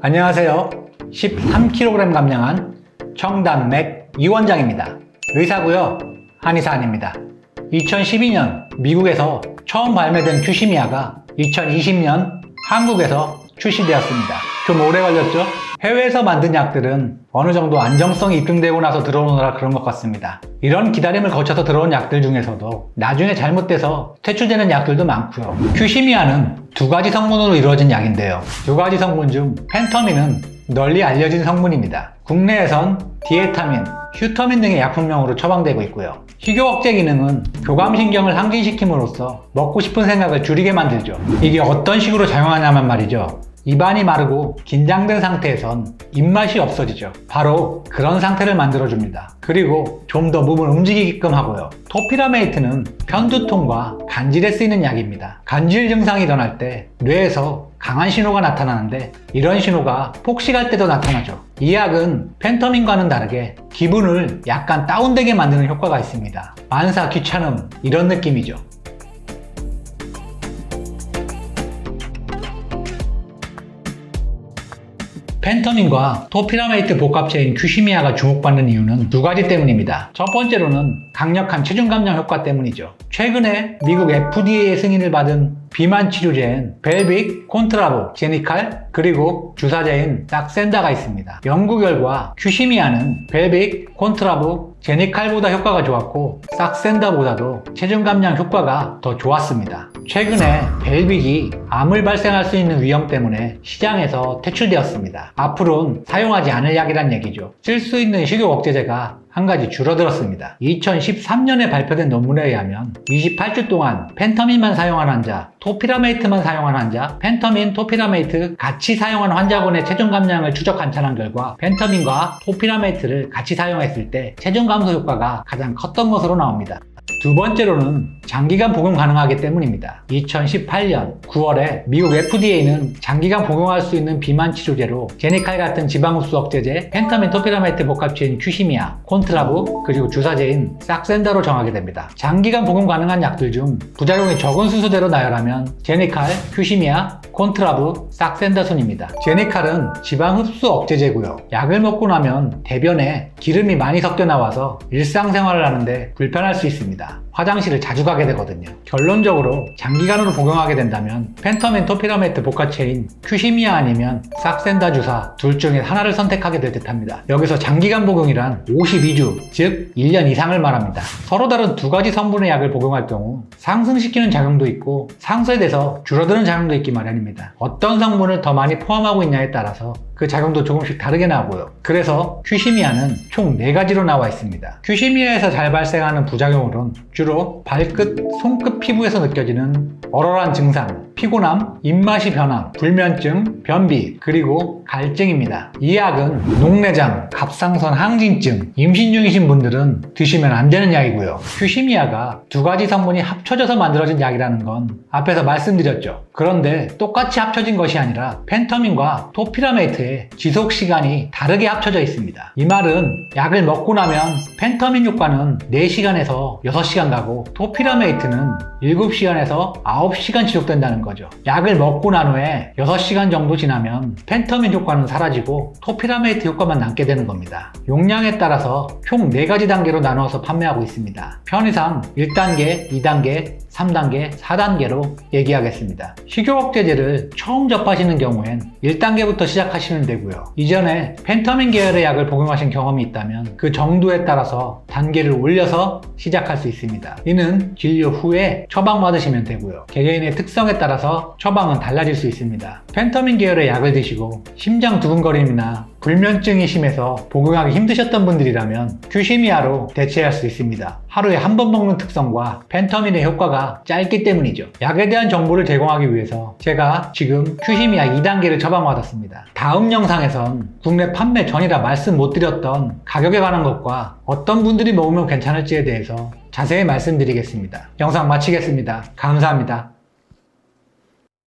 안녕하세요. 13kg 감량한 청담맥 이원장입니다. 의사고요. 한의사 아닙니다. 2012년 미국에서 처음 발매된 큐시미아가 2020년 한국에서 출시되었습니다. 좀 오래 걸렸죠? 해외에서 만든 약들은 어느 정도 안정성이 입증되고 나서 들어오느라 그런 것 같습니다. 이런 기다림을 거쳐서 들어온 약들 중에서도 나중에 잘못돼서 퇴출되는 약들도 많고요. 큐시미아는 두 가지 성분으로 이루어진 약인데요. 두 가지 성분 중 펜터민은 널리 알려진 성분입니다. 국내에선 디에타민, 휴터민 등의 약품명으로 처방되고 있고요. 식욕 억제 기능은 교감신경을 항진시킴으로써 먹고 싶은 생각을 줄이게 만들죠. 이게 어떤 식으로 작용하냐면 말이죠. 입안이 마르고 긴장된 상태에선 입맛이 없어지죠. 바로 그런 상태를 만들어줍니다. 그리고 좀 더 몸을 움직이게끔 하고요. 토피라메이트는 편두통과 간질에 쓰이는 약입니다. 간질 증상이 일어날 때 뇌에서 강한 신호가 나타나는데 이런 신호가 폭식할 때도 나타나죠. 이 약은 펜터민과는 다르게 기분을 약간 다운되게 만드는 효과가 있습니다. 만사 귀찮음 이런 느낌이죠. 펜터민과 토피라메이트 복합체인 큐시미아가 주목받는 이유는 두 가지 때문입니다. 첫 번째로는 강력한 체중 감량 효과 때문이죠. 최근에 미국 FDA 승인을 받은 비만 치료제인 벨빅, 콘트라보, 제니칼, 그리고 주사제인 싹센다가 있습니다. 연구 결과 큐시미아는 벨빅, 콘트라보, 제니칼보다 효과가 좋았고 싹센다보다도 체중 감량 효과가 더 좋았습니다. 최근에 벨빅이 암을 발생할 수 있는 위험 때문에 시장에서 퇴출되었습니다. 앞으로는 사용하지 않을 약이란 얘기죠. 쓸 수 있는 식욕 억제제가 한 가지 줄어들었습니다. 2013년에 발표된 논문에 의하면 28주 동안 펜터민만 사용한 환자, 토피라메이트만 사용한 환자, 펜터민, 토피라메이트 같이 사용한 환자군의 체중 감량을 추적 관찰한 결과 펜터민과 토피라메이트를 같이 사용했을 때 체중 감소 효과가 가장 컸던 것으로 나옵니다. 두 번째로는 장기간 복용 가능하기 때문입니다. 2018년 9월에 미국 FDA는 장기간 복용할 수 있는 비만 치료제로 제니칼 같은 지방 흡수 억제제, 펜타민 토피라메이트 복합체인 큐시미아, 콘 트라브, 그리고 주사제인 싹센다로 정하게 됩니다. 장기간 복용 가능한 약들 중 부작용이 적은 순서대로 나열하면 제니칼, 큐시미아, 콘트라브, 싹센다 순입니다. 제니칼은 지방 흡수 억제제고요. 약을 먹고 나면 대변에 기름이 많이 섞여 나와서 일상생활을 하는데 불편할 수 있습니다. 화장실을 자주 가게 되거든요. 결론적으로 장기간으로 복용하게 된다면 펜터민 토피라메트 복합체인 큐시미아 아니면 싹센다 주사 둘 중에 하나를 선택하게 될 듯합니다. 여기서 장기간 복용이란 52주, 즉 1년 이상을 말합니다. 서로 다른 두 가지 성분의 약을 복용할 경우 상승시키는 작용도 있고 상쇄돼서 줄어드는 작용도 있기 마련입니다. 어떤 성분을 더 많이 포함하고 있냐에 따라서 그 작용도 조금씩 다르게 나오고요. 그래서 큐시미아는 총 4가지로 나와 있습니다. 큐시미아에서 잘 발생하는 부작용으로는 주로 발끝, 손끝 피부에서 느껴지는 얼얼한 증상, 피곤함, 입맛이 변함, 불면증, 변비, 그리고 갈증입니다. 이 약은 녹내장, 갑상선 항진증, 임신 중이신 분들은 드시면 안 되는 약이고요. 큐시미아가 두 가지 성분이 합쳐져서 만들어진 약이라는 건 앞에서 말씀드렸죠. 그런데 똑같이 합쳐진 것이 아니라 펜터민과 토피라메이트의 지속 시간이 다르게 합쳐져 있습니다. 이 말은 약을 먹고 나면 펜터민 효과는 4시간에서 6시간 가고 토피라메이트는 7시간에서 9시간 지속된다는 거죠. 약을 먹고 난 후에 6시간 정도 지나면 펜터민 효과는 사라지고 토피라메이트 효과만 남게 되는 겁니다. 용량에 따라서 총 4가지 단계로 나누어서 판매하고 있습니다. 편의상 1단계, 2단계, 3단계, 4단계로 얘기하겠습니다. 식욕 억제제를 처음 접하시는 경우엔 1단계부터 시작 하시면 되고요. 이전에 펜터민 계열의 약을 복용하신 경험이 있다면 그 정도에 따라서 단계를 올려서 시작할 수 있습니다. 이는 진료 후에 처방 받으시면 되고요. 개개인의 특성에 따라서 처방은 달라질 수 있습니다. 펜터민 계열의 약을 드시고 심장 두근거림이나 불면증이 심해서 복용하기 힘드셨던 분들이라면 큐시미아로 대체할 수 있습니다. 하루에 한 번 먹는 특성과 펜터민의 효과가 짧기 때문이죠. 약에 대한 정보를 제공하기 위해서 제가 지금 큐시미아 2단계를 처방받았습니다. 다음 영상에선 국내 판매 전이라 말씀 못 드렸던 가격에 관한 것과 어떤 분들이 먹으면 괜찮을지에 대해서 자세히 말씀드리겠습니다. 영상 마치겠습니다. 감사합니다.